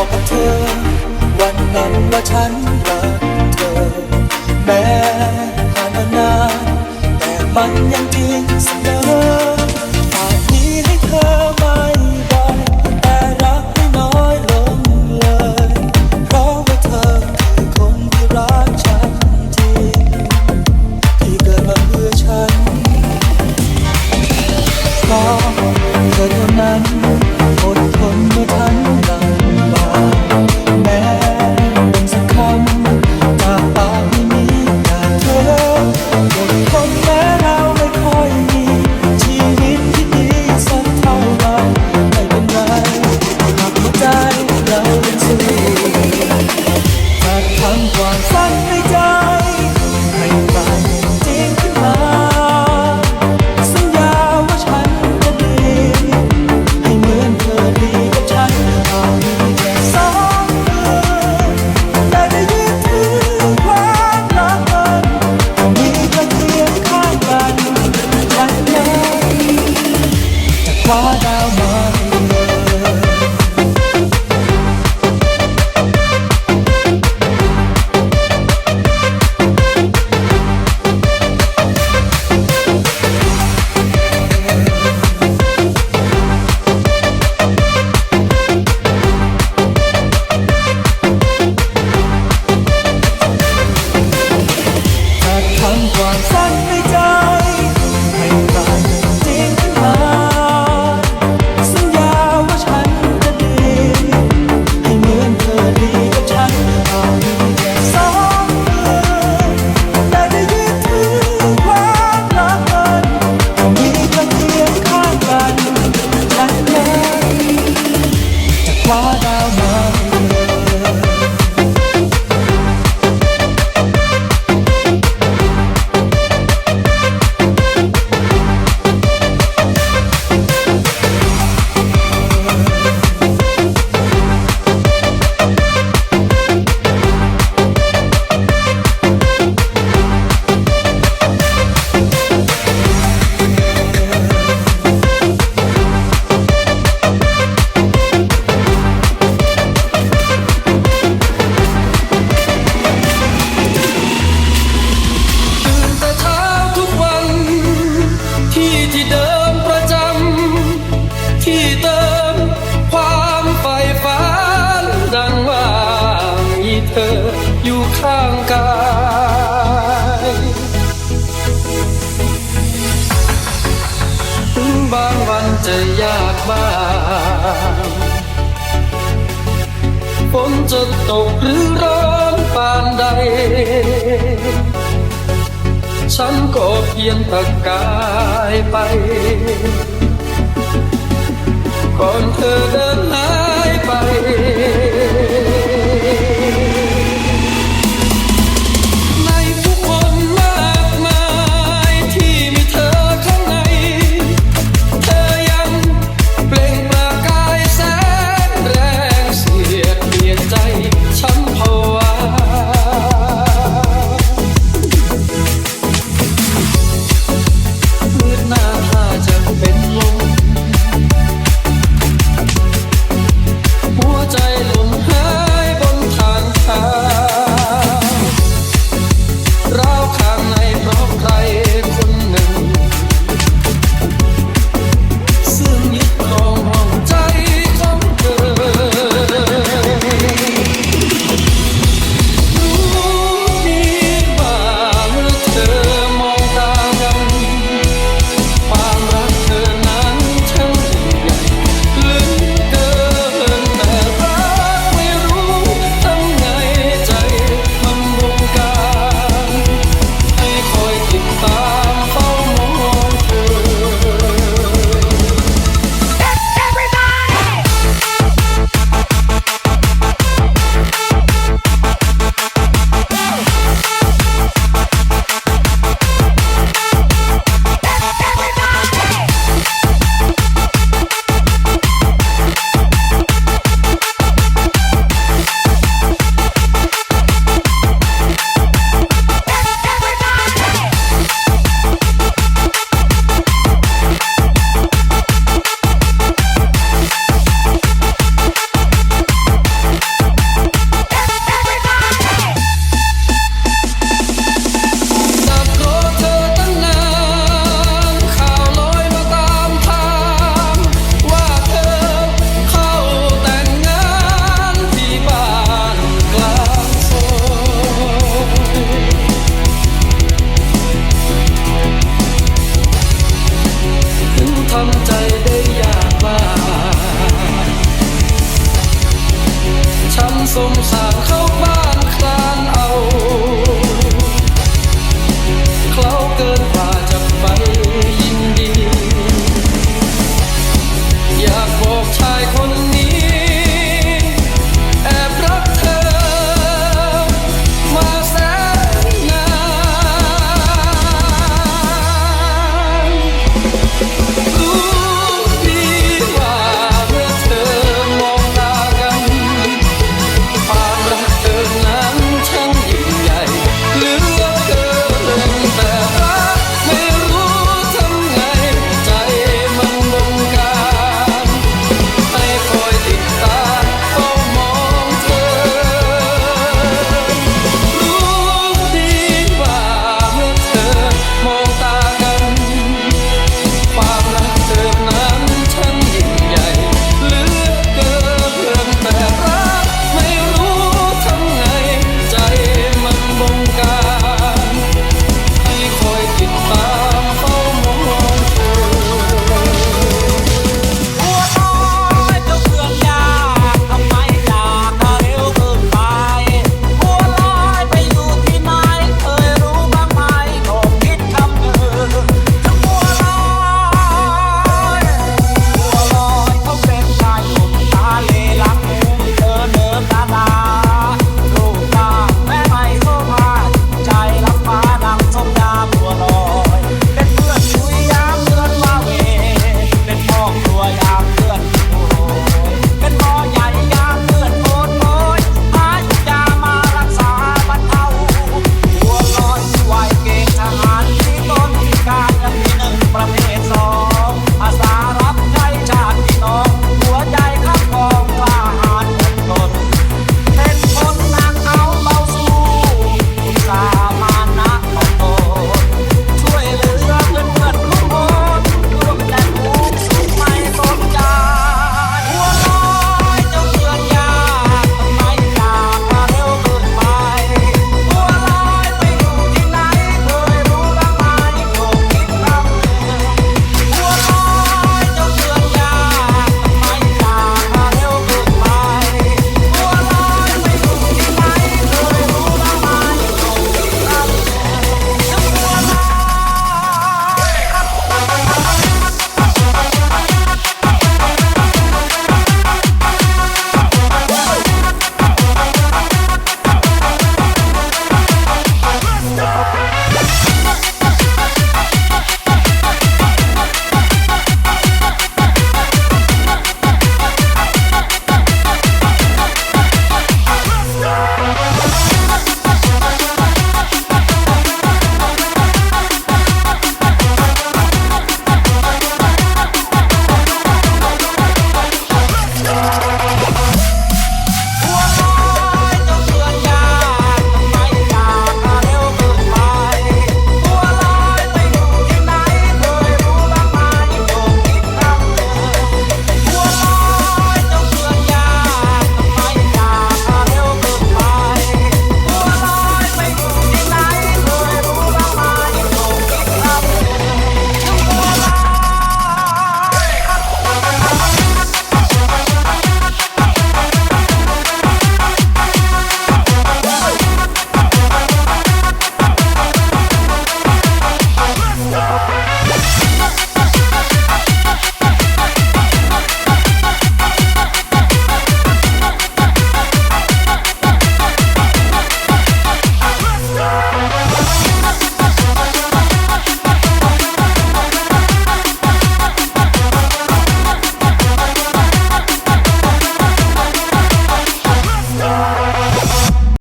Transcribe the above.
บอกกับเธอ วันนั้นว่าฉันรักเธอ แม้ผ่านมานานแต่มันยังจริงเสมอ 와 ฝนจะตกหรือร้อนปานใด ฉันก็เพียงตะกายไป ก่อนเธอเดินหายไป somos algo.